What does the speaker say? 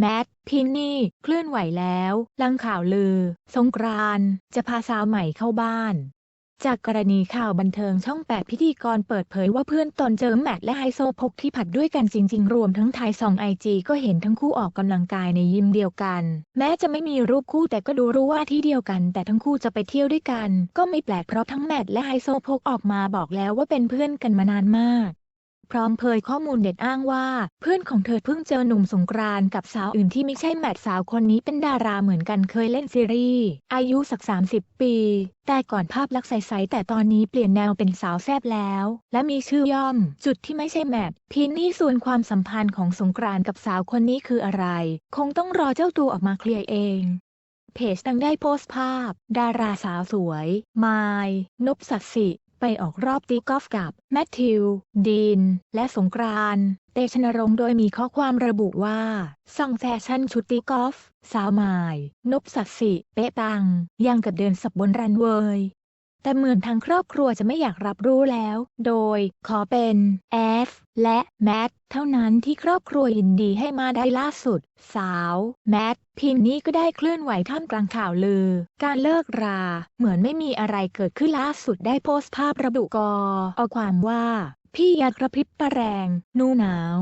แมทพินนี่เคลื่อนไหวแล้วลังข่าวลือ สงกรานต์จะพาสาวใหม่เข้าบ้าน จากกรณีข่าวบันเทิงช่อง 8 พิธีกรเปิดเผยว่าเพื่อนตนเจอแมทและไฮโซพกที่ผัดด้วยกันจริง ๆ รวมทั้งไทยซองไอจีก็เห็นทั้งคู่ออกกำลังกายในยิมเดียวกัน แม้จะไม่มีรูปคู่แต่ก็ดูรู้ว่าที่เดียวกัน แต่ทั้งคู่จะไปเที่ยวด้วยกัน ก็ไม่แปลกเพราะทั้งแมทและไฮโซพกออกมาบอกแล้วว่าเป็นเพื่อนกันมานานมาก พร้อมเผยข้อมูลเด็ดอ้างว่า เพื่อนของเธอเพิ่งเจอหนุ่มสงกรานต์กับสาวอื่นที่ไม่ใช่แมทสาวคนนี้เป็นดาราเหมือนกันเคยเล่นซีรีส์อายุสัก 30 ปี แต่ก่อนภาพลักษณ์ใสๆแต่ตอนนี้เปลี่ยนแนวเป็นสาวแซบแล้ว และมีชื่อย่อม จุดที่ไม่ใช่แมทพินนี่ส่วนความสัมพันธ์ของสงกรานต์กับสาวคนนี้คืออะไร คงต้องรอเจ้าตัวออกมาเคลียร์เองเพจดังได้โพสต์ภาพ ดาราสาวสวย มาย นบสัตย์สิ ไปออกรอบตีกอล์ฟกับ แมทธิว ดีน และสงกรานต์เตชนรงค์โดยมีข้อความระบุว่า ส่องแฟชั่นชุดตีกอล์ฟสาวหมาย นบสัตย์สิเป๊ะปัง ยังกับเดินสับบนรันเวย แต่เหมือนทางครอบครัวจะไม่อยากรับรู้แล้ว โดยขอเป็นแอฟและแมทเท่านั้นที่ครอบครัวยินดีให้มาได้ล่าสุด สาวแมทพินนี่ก็ได้เคลื่อนไหวท่ามกลางข่าวลือ การเลิกรา เหมือนไม่มีอะไรเกิดขึ้นล่าสุดได้โพสต์ภาพระบุกอเอาความว่า พี่ยัดกระพริบตาแรง นูหนาว